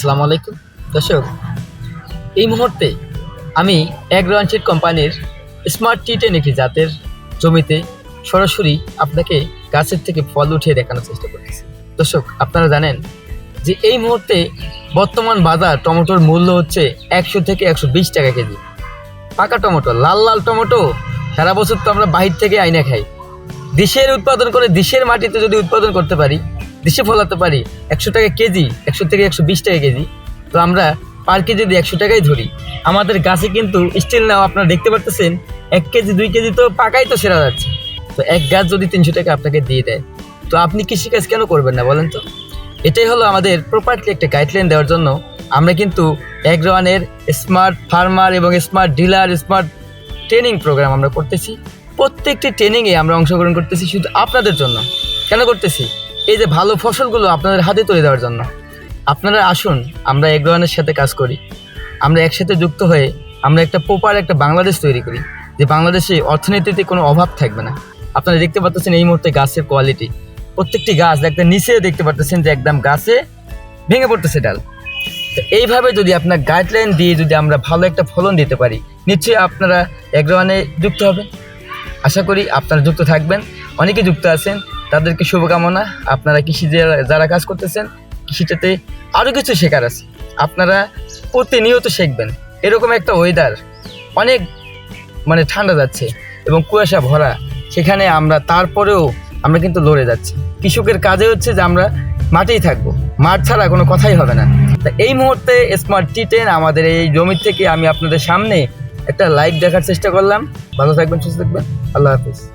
আসসালামু আলাইকুম। দর্শক, এই মুহূর্তে আমি অ্যাগ্রোয়ানশিট কোম্পানির স্মার্ট টি টেন একটি জাতের জমিতে সরাসরি আপনাকে গাছের থেকে ফল উঠিয়ে দেখানোর চেষ্টা করতেছি। দর্শক, আপনারা জানেন যে এই মুহূর্তে বর্তমান বাজার টমেটোর মূল্য হচ্ছে একশো থেকে একশো বিশ টাকা কেজি। পাকা টমেটো, লাল লাল টমেটো, সারা বছর তো আমরা বাহির থেকে আইনা খাই। দেশের উৎপাদন করে দেশের মাটিতে যদি উৎপাদন করতে পারি দেশে ফলাতে পারি একশো টাকা কেজি, একশো থেকে একশো বিশ টাকা কেজি। তো আমরা পার কেজি যদি একশো টাকাই ধরি। আমাদের গাছে কিন্তু স্টিল নাও আপনারা দেখতে পারতেছেন, এক কেজি, দুই কেজি তো পাকাই তো সেরা যাচ্ছে। তো এক গাছ যদি তিনশো টাকা আপনাকে দিয়ে দেয়, তো আপনি কৃষিকাজ কেন করবেন না বলেন তো? এটাই হলো আমাদের প্রপারলি একটা গাইডলাইন দেওয়ার জন্য আমরা কিন্তু অ্যাগ্রোয়ানের স্মার্ট ফার্মার এবং smart dealer smart training program আমরা করতেছি। প্রত্যেকটি ট্রেনিংয়ে আমরা অংশগ্রহণ করতেছি শুধু আপনাদের জন্য। কেন করতেছি? এই যে ভালো ফসলগুলো আপনাদের হাতে তুলে দেওয়ার জন্য। আপনারা আসুন, আমরা এগ্রোয়ানের সাথে কাজ করি। আমরা একসাথে যুক্ত হয়ে আমরা একটা প্রপার একটা বাংলাদেশ তৈরি করি, যে বাংলাদেশে অর্থনীতিতে কোনো অভাব থাকবে না। আপনারা দেখতে পাচ্ছেন এই মুহূর্তে গাছের কোয়ালিটি প্রত্যেকটি গাছ একদম নিচে দেখতে পাচ্ছেন যে একদম গাছে ভেঙে পড়তেছে ডাল। তো এইভাবে যদি আপনার গাইডলাইন দিয়ে যদি আমরা ভালো একটা ফলন দিতে পারি, নিশ্চয়ই আপনারা এগ্রোয়ানে যুক্ত হবেন আশা করি আপনারা যুক্ত থাকবেন। অনেকে যুক্ত আছেন তাদেরকে শুভকামনা। আপনারা কৃষি যারা- কাজ করতেছেন, কৃষিটাতে আরও কিছু শেখার আছে। আপনারা প্রতিনিয়ত শিখবেন। এরকম একটা ওয়েদার অনেক মানে ঠান্ডা যাচ্ছে এবং কুয়াশা ভরা, সেখানে আমরা তারপরেও আমরা কিন্তু লড়ে যাচ্ছি। কৃষকের কাজে হচ্ছে যে আমরা মাঠেই থাকব। মাঠ ছাড়া কোনো কথাই হবে না। তা এই মুহূর্তে স্মার্ট টি টেন আমাদের এই জমি থেকে আমি আপনাদের সামনে একটা লাইভ দেখার চেষ্টা করলাম। ভালো থাকবেন, সুস্থ থাকবেন। আল্লাহ হাফিজ।